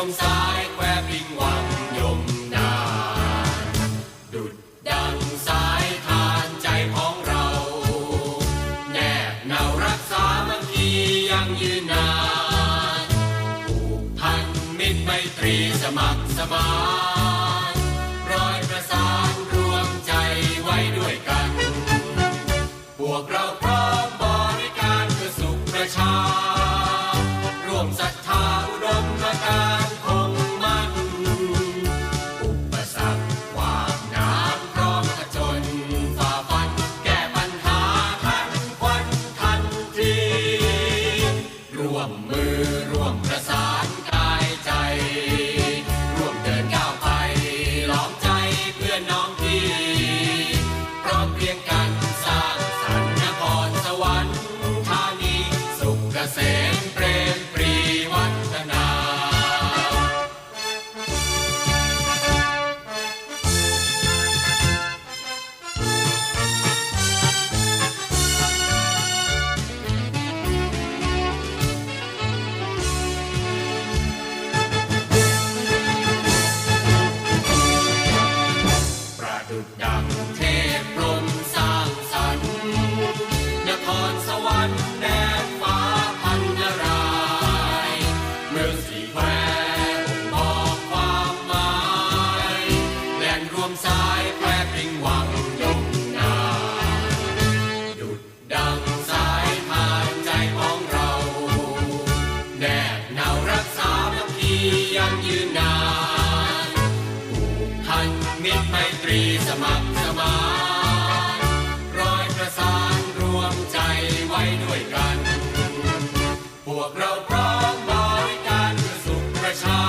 วงซ้ายแควปิงวังยมนานดุดดังสายทานใจของเรา แนบเนารักษามังคียังยืนนานผูกพันมิตรไมตรีสมัครสมานรอยประสานรวมใจไว้ด้วยกัน พวกเราพร้อมบริการเพื่อสุขประชา ร่วมศรัทธาอุดมการ Santa รีสมัครสมานรอยประสานรวมใจไว้ด้วยกัน พวกเราพร้อมบริการเพื่อสุขประชา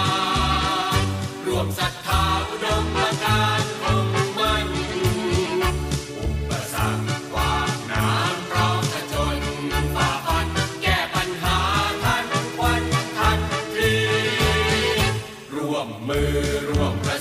รวมศรัทธาอุดมการคงมั่นอุปสรรคขวางน้ำพร้อมจะจนฝ่าฟัน แก้ปัญหาทันควันทันทีรวมมือรวมประ